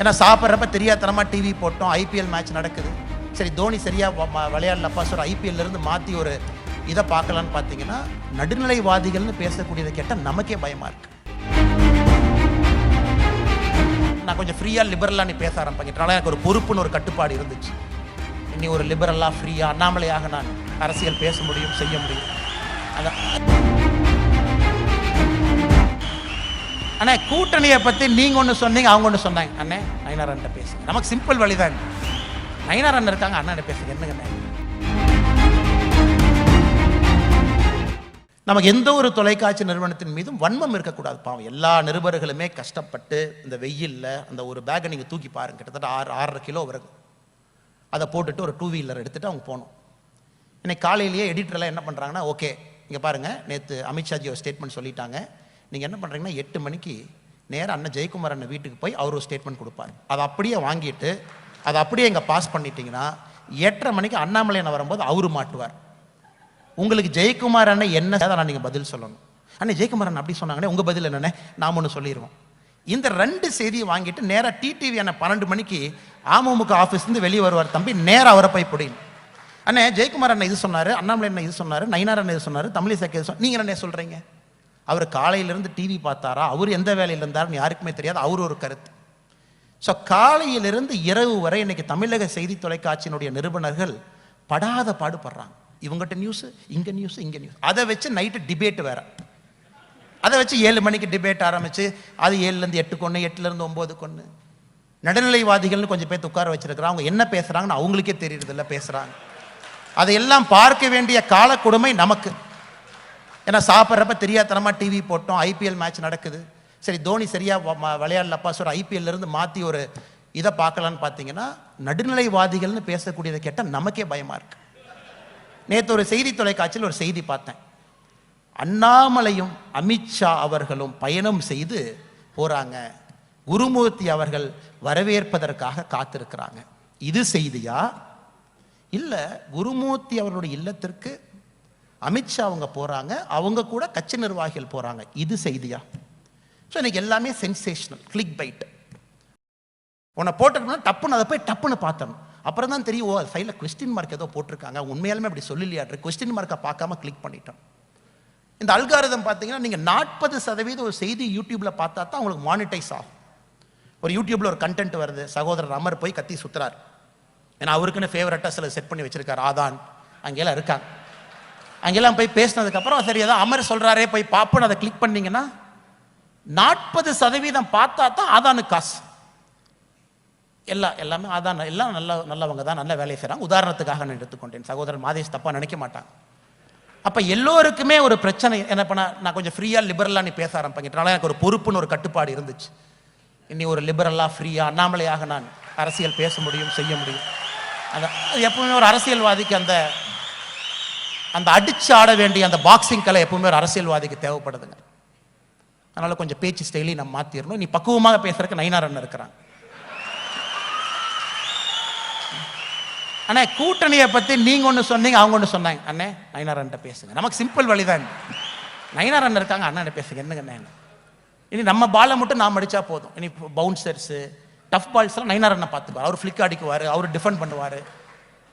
ஏன்னா சாப்பிட்றப்ப தெரியாதனமாக டிவி போட்டோம் ஐபிஎல் மேட்ச் நடக்குது. சரி தோனி சரியாக விளையாடலப்பா சொல்கிற ஐபிஎல்லேருந்து மாற்றி ஒரு இதை பார்க்கலான்னு பார்த்தீங்கன்னா நடுநிலைவாதிகள்னு பேசக்கூடியதை கேட்டால் நமக்கே பயமாக இருக்கு. நான் கொஞ்சம் ஃப்ரீயாக லிபரலாக நீ பேச ஆரம்பிக்கிறனால எனக்கு ஒரு பொறுப்புன்னு ஒரு கட்டுப்பாடு இருந்துச்சு. இனி ஒரு லிபரலாக ஃப்ரீயாக அண்ணாமலையாக நான் அரசியல் பேச முடியும் செய்ய முடியும். அதான். அண்ணே கூட்டணியை பற்றி நீங்கள் ஒன்று சொன்னீங்க அவங்க ஒன்று சொன்னாங்க. அண்ணே நயனாரன்ட்ட பேசுங்க. நமக்கு சிம்பிள் வழி தான் அண்ணன் இருக்காங்க அண்ணன் பேசுங்க. என்னங்க நமக்கு எந்த ஒரு தொலைக்காட்சி நிறுவனத்தின் மீதும் வன்மம் இருக்கக்கூடாது. பாவம் எல்லா நிருபர்களுமே கஷ்டப்பட்டு இந்த வெயிலில் அந்த ஒரு பேக்கை நீங்கள் தூக்கி பாருங்க. கிட்டத்தட்ட ஆறு ஆறரை கிலோ வரும் அதை போட்டுட்டு ஒரு டூ வீலர் எடுத்துகிட்டு அவங்க போகணும். இன்னைக்கு காலையிலேயே எடிட்டர்லாம் என்ன பண்ணுறாங்கன்னா ஓகே இங்கே பாருங்கள் நேற்று அமித்ஷாஜி ஒரு ஸ்டேட்மெண்ட் சொல்லிட்டாங்க. நீங்கள் என்ன பண்ணுறீங்கன்னா எட்டு மணிக்கு நேராக அண்ணன் ஜெயக்குமார் அண்ணன் வீட்டுக்கு போய் அவர் ஒரு ஸ்டேட்மெண்ட் கொடுப்பார். அதை அப்படியே வாங்கிட்டு அதை அப்படியே இங்கே பாஸ் பண்ணிட்டீங்கன்னா எட்டரை மணிக்கு அண்ணாமலை அண்ணன் வரும்போது அவரு மாட்டுவார். உங்களுக்கு ஜெயக்குமார் அண்ணன் என்ன அதை நீங்கள் பதில் சொல்லணும். அண்ணே ஜெயக்குமார் அண்ணன் அப்படி சொன்னாங்கன்னே உங்கள் பதில் என்னென்ன நாம் ஒன்று சொல்லிடுவோம் இந்த ரெண்டு செய்தியை வாங்கிட்டு நேராக டிடிவி அண்ணன் பன்னெண்டு மணிக்கு அமமுக ஆஃபீஸ்லேருந்து வெளியே வருவார் தம்பி நேராக அவரை போய் பிடிங்க. அண்ணே ஜெயக்குமார் அண்ணன் இது சொன்னார் அண்ணாமலை அண்ணன் இது சொன்னார் நயினார் அண்ணன் இது சொன்னார் தமிழிசை இது நீங்கள் என்ன சொல்கிறீங்க அவர் காலையிலேருந்து டிவி பார்த்தாரா? அவர் எந்த வேலையில் இருந்தாருன்னு யாருக்குமே தெரியாது. அவர் ஒரு கருத்து. ஸோ காலையிலிருந்து இரவு வரை இன்னைக்கு தமிழக செய்தி தொலைக்காட்சியினுடைய நிறுவனர்கள் படாத பாடுபடுறாங்க. இவங்ககிட்ட நியூஸ் இங்க நியூஸ் இங்க நியூஸ் அதை வச்சு நைட்டு டிபேட் வேற. அதை வச்சு ஏழு மணிக்கு டிபேட் ஆரம்பிச்சு அது ஏழுலேருந்து எட்டு கொன்று எட்டுலேருந்து ஒம்பது கொன்று நடுநிலைவாதிகள்னு கொஞ்சம் பேர் உட்கார வச்சிருக்கிறாங்க. அவங்க என்ன பேசுகிறாங்கன்னு அவங்களுக்கே தெரியறதில்ல பேசுகிறாங்க அதையெல்லாம் பார்க்க வேண்டிய காலக்கொடுமை நமக்கு. ஏன்னா சாப்பிட்றப்ப தெரியாதனமாக டிவி போட்டோம் ஐபிஎல் மேட்ச் நடக்குது. சரி தோனி சரியாக விளையாடலப்பா சொல்ற ஐபிஎல்ல இருந்து மாற்றி ஒரு இதை பார்க்கலான்னு பார்த்தீங்கன்னா நடுநிலைவாதிகள்னு பேசக்கூடியதை கேட்டால் நமக்கே பயமாக இருக்கு. நேற்று ஒரு செய்தி தொலைக்காட்சியில் ஒரு செய்தி பார்த்தேன். அண்ணாமலையும் அமித்ஷா அவர்களும் பயணம் செய்து போறாங்க. குருமூர்த்தி அவர்கள் வரவேற்பதற்காக காத்திருக்கிறாங்க. இது செய்தியா? இல்லை குருமூர்த்தி அவர்களுடைய இல்லத்திற்கு அமித்ஷா அவங்க போகிறாங்க அவங்க கூட கட்சி நிர்வாகிகள் போகிறாங்க இது செய்தியா? ஸோ எனக்கு எல்லாமே சென்சேஷனல் கிளிக் பைட் உன்னை போட்டிருக்கோம்னா டப்புன்னு அதை போய் டப்புன்னு பார்த்தணும். அப்புறம் தான் தெரியும் ஓ சைடில் கொஸ்டின் மார்க் ஏதோ போட்டிருக்காங்க. உண்மையாலுமே அப்படி சொல்லலையாட்ரு கொஸ்டின் மார்க்கை பார்க்காம கிளிக் பண்ணிட்டோம். இந்த அல்காரிதம் பார்த்தீங்கன்னா நீங்கள் நாற்பது சதவீதம் ஒரு செய்தி யூடியூப்பில் பார்த்தா தான் உங்களுக்கு மானிட்டைஸ் ஆகும். ஒரு யூடியூப்பில் ஒரு கண்டென்ட் வருது சகோதரர் அமர் போய் கத்தி சுற்றுறார் ஏன்னா அவருக்குன்னு ஃபேவரட்டாக சில செட் பண்ணி வச்சுருக்கார் ஆதான். அங்கெல்லாம் இருக்காங்க. அங்கெல்லாம் போய் பேசினதுக்கப்புறம் சரி ஏதோ அமர் சொல்கிறாரே போய் பார்ப்போன்னு அதை கிளிக் பண்ணீங்கன்னா நாற்பது சதவீதம் பார்த்தா தான் அதானு காசு. எல்லாம் எல்லாமே அதான் எல்லாம் நல்ல நல்லவங்க தான் நல்ல வேலையை செய்கிறாங்க உதாரணத்துக்காக நான் எடுத்துக்கொண்டேன். சகோதரர் மாதேஷ் தப்பாக நினைக்க மாட்டாங்க. அப்போ எல்லோருக்குமே ஒரு பிரச்சனை என்ன பண்ண நான் கொஞ்சம் ஃப்ரீயாக லிபரலாக நீ பேச ஆரம்பிக்கிறனால எனக்கு ஒரு பொறுப்புன்னு ஒரு கட்டுப்பாடு இருந்துச்சு. இனி ஒரு லிபரலாக ஃப்ரீயாக அண்ணாமலையாக நான் அரசியல் பேச முடியும் செய்ய முடியும். அந்த அது எப்பவுமே ஒரு அரசியல்வாதிக்கு அந்த அந்த அடிச்சு ஆட வேண்டிய அந்த பாக்ஸிங் கலை எப்பவுமே ஒரு அரசியல்வாதிக்கு தேவைப்படுதுங்க. அதனால கொஞ்சம் பேச்சு ஸ்டைலையும் நம்ம மாற்றிடணும் நீ பக்குவமாக பேசுறதுக்கு நயினாரன் இருக்கிறாங்க அண்ணே கூட்டணியை பற்றி நீங்கள் ஒன்று சொன்னீங்க அவங்க ஒன்று சொன்னாங்க. அண்ணே நயினாரன்ட்ட பேசுங்க. நமக்கு சிம்பிள் வழி தான் நயினாரன் இருக்காங்க அண்ணன் பேசுங்க. என்னங்கண்ணே இனி நம்ம பாலை மட்டும் நாம் அடிச்சா போதும். இனி பவுன்சர்ஸு டஃப் பால்ஸ்லாம் நயினாரண்ணை பார்த்துக்குவார் அவர் ஃப்ளிக் அடிக்குவார் அவர் டிஃபெண்ட் பண்ணுவார்.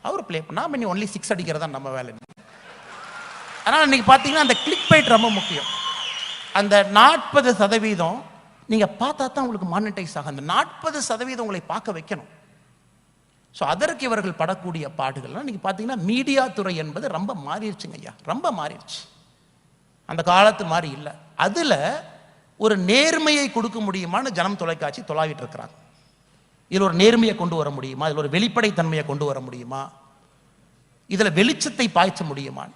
அவர் ப்ளே பண்ணா இனி ஒன்லி சிக்ஸ் அடிக்கிறதா நம்ம வேலை. அதனால் இன்றைக்கி பார்த்தீங்கன்னா அந்த கிளிக் பைட் ரொம்ப முக்கியம். அந்த நாற்பது சதவீதம் நீங்கள் பார்த்தா தான் உங்களுக்கு மானிட்டைஸ் ஆகும். அந்த நாற்பது சதவீதம் உங்களை பார்க்க வைக்கணும். ஸோ அதற்கு இவர்கள் படக்கூடிய பாடுகள்லாம் நீங்கள் பார்த்தீங்கன்னா மீடியா துறை என்பது ரொம்ப மாறிடுச்சுங்க ஐயா. ரொம்ப மாறிடுச்சு. அந்த காலத்து மாதிரி இல்லை. அதில் ஒரு நேர்மையை கொடுக்க முடியுமான்னு ஜனம் தொலைக்காட்சி தொலாவிட்டு இருக்கிறாங்க. இதில் ஒரு நேர்மையை கொண்டு வர முடியுமா? இதில் ஒரு வெளிப்படைத்தன்மையை கொண்டு வர முடியுமா? இதில் வெளிச்சத்தை பாய்ச்ச முடியுமான்னு.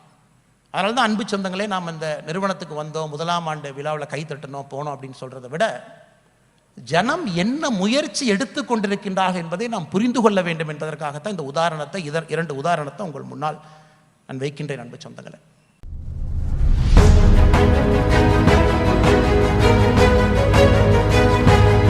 அதனால தான் அன்பு சொந்தங்களே நாம் இந்த நிறுவனத்துக்கு வந்தோம் முதலாம் ஆண்டு விழாவில் கை தட்டணும் போனோம் அப்படின்னு சொல்றதை விட ஜனம் என்ன முயற்சி எடுத்து கொண்டிருக்கின்றார்கள் என்பதை நாம் புரிந்து கொள்ள வேண்டும் என்பதற்காகத்தான் இந்த உதாரணத்தை இதர் இரண்டு உதாரணத்தை உங்கள் முன்னால் நான் வைக்கின்றேன் அன்பு சொந்தங்களை.